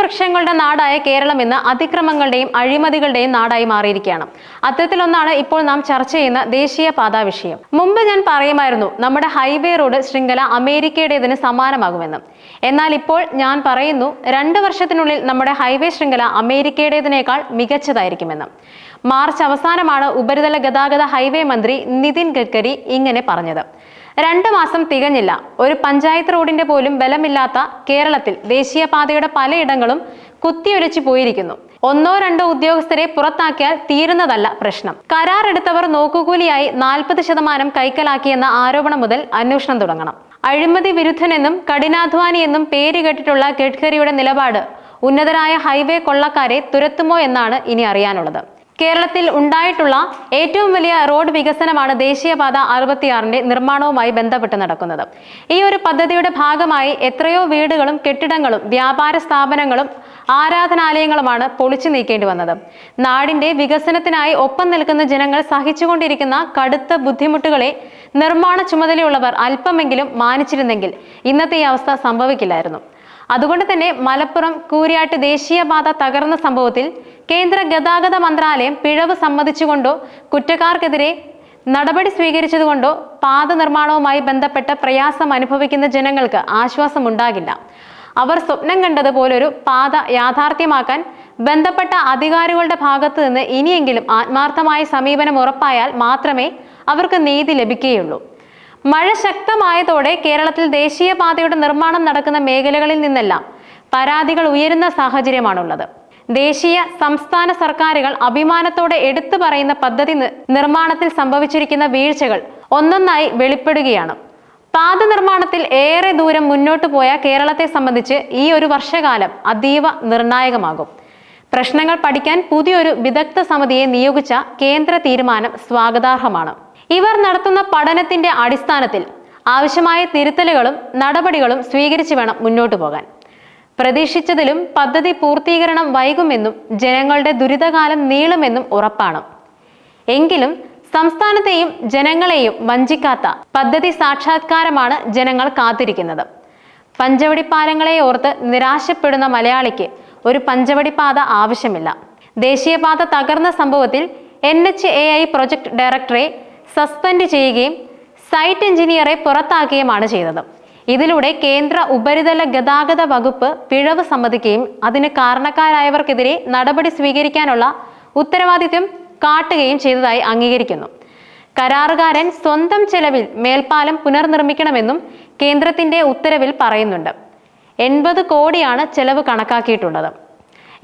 വൃക്ഷങ്ങളുടെ നാടായ കേരളം ഇന്ന് അതിക്രമങ്ങളുടെയും അഴിമതികളുടെയും നാടായി മാറിയിരിക്കുകയാണ്. അത്തരത്തിലൊന്നാണ് ഇപ്പോൾ നാം ചർച്ച ചെയ്യുന്ന ദേശീയ പാതാ വിഷയം. മുമ്പ് ഞാൻ പറയുമായിരുന്നു നമ്മുടെ ഹൈവേ റോഡ് ശൃംഖല അമേരിക്കയുടേതിന് സമാനമാകുമെന്ന്. എന്നാൽ ഇപ്പോൾ ഞാൻ പറയുന്നു രണ്ട് വർഷത്തിനുള്ളിൽ നമ്മുടെ ഹൈവേ ശൃംഖല അമേരിക്കയുടേതിനേക്കാൾ മികച്ചതായിരിക്കുമെന്ന്. മാർച്ച് അവസാനമാണ് ഉപരിതല ഗതാഗത ഹൈവേ മന്ത്രി നിതിൻ ഗഡ്കരി ഇങ്ങനെ പറഞ്ഞത്. രണ്ട് മാസം തികഞ്ഞില്ല. ഒരു പഞ്ചായത്ത് റോഡിന്റെ പോലും ബലമില്ലാത്ത കേരളത്തിൽ ദേശീയപാതയുടെ പലയിടങ്ങളും കുത്തിയൊലിച്ചു പോയിരിക്കുന്നു. ഒന്നോ രണ്ടോ ഉദ്യോഗസ്ഥരെ പുറത്താക്കിയാൽ തീരുന്നതല്ല പ്രശ്നം. കരാർ എടുത്തവർ നോക്കുകൂലിയായി നാൽപ്പത് ശതമാനം കൈക്കലാക്കിയെന്ന ആരോപണം മുതൽ അന്വേഷണം തുടങ്ങണം. അഴിമതി വിരുദ്ധനെന്നും കഠിനാധ്വാനി എന്നും പേര് കേട്ടിട്ടുള്ള ഗഡ്കരിയുടെ നിലപാട് ഉന്നതരായ ഹൈവേ കൊള്ളക്കാരെ തുരത്തുമോ എന്നാണ് ഇനി അറിയാനുള്ളത്. കേരളത്തിൽ ഉണ്ടായിട്ടുള്ള ഏറ്റവും വലിയ റോഡ് വികസനമാണ് ദേശീയപാത അറുപത്തിയാറിന്റെ നിർമ്മാണവുമായി ബന്ധപ്പെട്ട് നടക്കുന്നത്. ഈ ഒരു പദ്ധതിയുടെ ഭാഗമായി എത്രയോ വീടുകളും കെട്ടിടങ്ങളും വ്യാപാര സ്ഥാപനങ്ങളും ആരാധനാലയങ്ങളുമാണ് പൊളിച്ചു നീക്കേണ്ടി വന്നത്. നാടിന്റെ വികസനത്തിനായി ഒപ്പം നിൽക്കുന്ന ജനങ്ങൾ സഹിച്ചുകൊണ്ടിരിക്കുന്ന കടുത്ത ബുദ്ധിമുട്ടുകളെ നിർമ്മാണ ചുമതലയുള്ളവർ അല്പമെങ്കിലും മാനിച്ചിരുന്നെങ്കിൽ ഇന്നത്തെ ഈ അവസ്ഥ സംഭവിക്കില്ലായിരുന്നു. അതുകൊണ്ട് തന്നെ മലപ്പുറം കൂരിയാട്ട് ദേശീയപാത തകർന്ന സംഭവത്തിൽ കേന്ദ്ര ഗതാഗത മന്ത്രാലയം പിഴവ് സമ്മതിച്ചുകൊണ്ടോ കുറ്റക്കാർക്കെതിരെ നടപടി സ്വീകരിച്ചതുകൊണ്ടോ പാത നിർമ്മാണവുമായി ബന്ധപ്പെട്ട പ്രയാസം അനുഭവിക്കുന്ന ജനങ്ങൾക്ക് ആശ്വാസമുണ്ടാകില്ല. അവർ സ്വപ്നം കണ്ടതുപോലൊരു പാത യാഥാർത്ഥ്യമാക്കാൻ ബന്ധപ്പെട്ട അധികാരികളുടെ ഭാഗത്തു നിന്ന് ഇനിയെങ്കിലും ആത്മാർത്ഥമായ സമീപനം ഉറപ്പായാൽ മാത്രമേ അവർക്ക് നീതി ലഭിക്കുകയുള്ളൂ. മഴ ശക്തമായതോടെ കേരളത്തിൽ ദേശീയപാതയുടെ നിർമ്മാണം നടക്കുന്ന മേഖലകളിൽ നിന്നെല്ലാം പരാതികൾ ഉയരുന്ന സാഹചര്യമാണുള്ളത്. ദേശീയ സംസ്ഥാന സർക്കാരുകൾ അഭിമാനത്തോടെ എടുത്തു പറയുന്ന പദ്ധതി നിർമ്മാണത്തിൽ സംഭവിച്ചിരിക്കുന്ന വീഴ്ചകൾ ഒന്നൊന്നായി വെളിപ്പെടുകയാണ്. പാത നിർമ്മാണത്തിൽ ഏറെ ദൂരം മുന്നോട്ട് പോയ കേരളത്തെ സംബന്ധിച്ച് ഈ ഒരു വർഷകാലം അതീവ നിർണായകമാകും. പ്രശ്നങ്ങൾ പഠിക്കാൻ പുതിയൊരു വിദഗ്ധ സമിതിയെ നിയോഗിച്ച കേന്ദ്ര തീരുമാനം സ്വാഗതാർഹമാണ്. ഇവർ നടത്തുന്ന പഠനത്തിന്റെ അടിസ്ഥാനത്തിൽ ആവശ്യമായ തിരുത്തലുകളും നടപടികളും സ്വീകരിച്ചു വേണം മുന്നോട്ടു പോകാൻ. പ്രതീക്ഷിച്ചതിലും പദ്ധതി പൂർത്തീകരണം വൈകുമെന്നും ജനങ്ങളുടെ ദുരിതകാലം നീളുമെന്നും ഉറപ്പാണ്. എങ്കിലും സംസ്ഥാനത്തെയും ജനങ്ങളെയും വഞ്ചിക്കാത്ത പദ്ധതി സാക്ഷാത്കാരമാണ് ജനങ്ങൾ കാത്തിരിക്കുന്നത്. പഞ്ചവടി പാലങ്ങളെ ഓർത്ത് നിരാശപ്പെടുന്ന മലയാളിക്ക് ഒരു പഞ്ചവടി പാത ആവശ്യമില്ല. ദേശീയപാത തകർന്ന സംഭവത്തിൽ N H A I project director suspend ചെയ്യുകയും സൈറ്റ് എഞ്ചിനീയറെ പുറത്താക്കുകയുമാണ് ചെയ്തത്. ഇതിലൂടെ കേന്ദ്ര ഉപരിതല ഗതാഗത വകുപ്പ് പിഴവ് സമ്മതിക്കുകയും അതിന് കാരണക്കാരായവർക്കെതിരെ നടപടി സ്വീകരിക്കാനുള്ള ഉത്തരവാദിത്വം കാട്ടുകയും ചെയ്തതായി അംഗീകരിക്കുന്നു. കരാറുകാരൻ സ്വന്തം ചെലവിൽ മേൽപ്പാലം പുനർനിർമ്മിക്കണമെന്നും കേന്ദ്രത്തിന്റെ ഉത്തരവിൽ പറയുന്നുണ്ട്. എൺപത് കോടിയാണ് ചെലവ് കണക്കാക്കിയിട്ടുള്ളത്.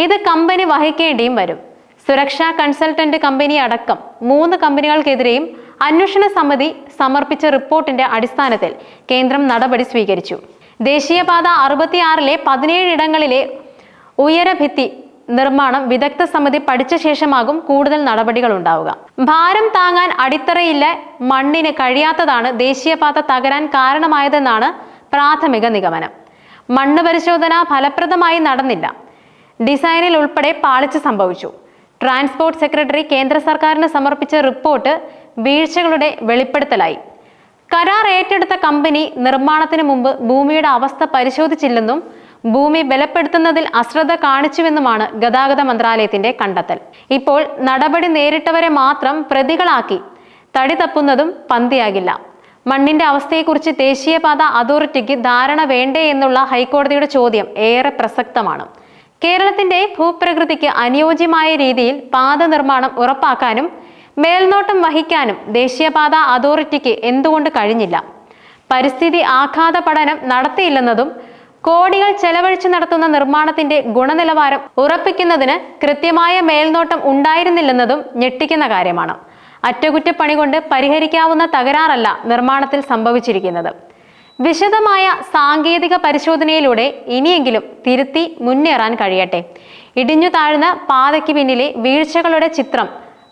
ഇത് കമ്പനി വഹിക്കേണ്ടിയും വരും. സുരക്ഷാ കൺസൾട്ടന്റ് കമ്പനി അടക്കം മൂന്ന് കമ്പനികൾക്കെതിരെയും അന്വേഷണ സമിതി സമർപ്പിച്ച റിപ്പോർട്ടിന്റെ അടിസ്ഥാനത്തിൽ കേന്ദ്രം നടപടി സ്വീകരിച്ചു. ദേശീയപാത അറുപത്തിയാറിലെ പതിനേഴ് ഇടങ്ങളിലെ ഉയരഭിത്തി നിർമ്മാണം വിദഗ്ധ സമിതി പഠിച്ച ശേഷമാകും കൂടുതൽ നടപടികൾ ഉണ്ടാവുക. ഭാരം താങ്ങാൻ അടിത്തറയില്ല മണ്ണിന് കഴിയാത്തതാണ് ദേശീയപാത തകരാൻ കാരണമായതെന്നാണ് പ്രാഥമിക നിഗമനം. മണ്ണ് പരിശോധന ഫലപ്രദമായി നടന്നില്ല. ഡിസൈനിൽ ഉൾപ്പെടെ പാളിച്ച സംഭവിച്ചു. ട്രാൻസ്പോർട്ട് സെക്രട്ടറി കേന്ദ്ര സർക്കാരിന് സമർപ്പിച്ച റിപ്പോർട്ട് വീഴ്ചകളുടെ വെളിപ്പെടുത്തലായി. കരാർ ഏറ്റെടുത്ത കമ്പനി നിർമ്മാണത്തിന് മുമ്പ് ഭൂമിയുടെ അവസ്ഥ പരിശോധിച്ചില്ലെന്നും ഭൂമി ബലപ്പെടുത്തുന്നതിൽ അശ്രദ്ധ കാണിച്ചുവെന്നുമാണ് ഗതാഗത മന്ത്രാലയത്തിന്റെ കണ്ടെത്തൽ. ഇപ്പോൾ നടപടി നേരിട്ടവരെ മാത്രം പ്രതികളാക്കി തടി തപ്പുന്നതും പന്തിയാകില്ല. മണ്ണിന്റെ അവസ്ഥയെക്കുറിച്ച് ദേശീയപാത അതോറിറ്റിക്ക് ധാരണ വേണ്ടേ എന്നുള്ള ഹൈക്കോടതിയുടെ ചോദ്യം ഏറെ പ്രസക്തമാണ്. കേരളത്തിന്റെ ഭൂപ്രകൃതിക്ക് അനുയോജ്യമായ രീതിയിൽ പാത നിർമ്മാണം ഉറപ്പാക്കാനും മേൽനോട്ടം വഹിക്കാനും ദേശീയപാത അതോറിറ്റിക്ക് എന്തുകൊണ്ട് കഴിഞ്ഞില്ല? പരിസ്ഥിതി ആഘാത പഠനം നടത്തിയില്ലെന്നതും കോടികൾ ചെലവഴിച്ച് നടത്തുന്ന നിർമ്മാണത്തിന്റെ ഗുണനിലവാരം ഉറപ്പിക്കുന്നതിന് കൃത്യമായ മേൽനോട്ടം ഉണ്ടായിരുന്നില്ലെന്നതും ഞെട്ടിക്കുന്ന കാര്യമാണ്. അറ്റകുറ്റപ്പണി കൊണ്ട് പരിഹരിക്കാവുന്ന തകരാറല്ല നിർമ്മാണത്തിൽ സംഭവിച്ചിരിക്കുന്നത്. വിശദമായ സാങ്കേതിക പരിശോധനയിലൂടെ ഇനിയെങ്കിലും തിരുത്തി മുന്നേറാൻ കഴിയട്ടെ. ഇടിഞ്ഞു താഴ്ന്ന പാതയ്ക്ക് പിന്നിലെ വീഴ്ചകളുടെ ചിത്രം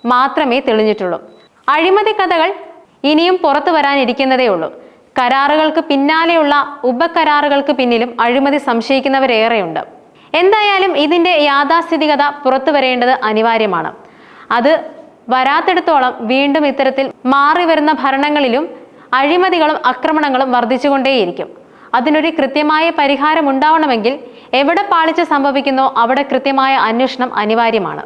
മാത്രമേ തെളിഞ്ഞിട്ടുള്ളൂ. അഴിമതി കഥകൾ ഇനിയും പുറത്തു വരാനിരിക്കുന്നതേ ഉള്ളൂ. കരാറുകൾക്ക് പിന്നാലെയുള്ള ഉപകരാറുകൾക്ക് പിന്നിലും അഴിമതി സംശയിക്കുന്നവരേറെയുണ്ട്. എന്തായാലും ഇതിന്റെ യാഥാസ്ഥിതികത പുറത്തു വരേണ്ടത് അനിവാര്യമാണ്. അത് വരാത്തിടത്തോളം വീണ്ടും ഇത്തരത്തിൽ മാറി വരുന്ന ഭരണങ്ങളിലും അഴിമതികളും ആക്രമണങ്ങളും വർദ്ധിച്ചുകൊണ്ടേയിരിക്കും. അതിനൊരു കൃത്യമായ പരിഹാരം ഉണ്ടാവണമെങ്കിൽ എവിടെ പാളിച്ച സംഭവിക്കുന്നോ അവിടെ കൃത്യമായ അന്വേഷണം അനിവാര്യമാണ്.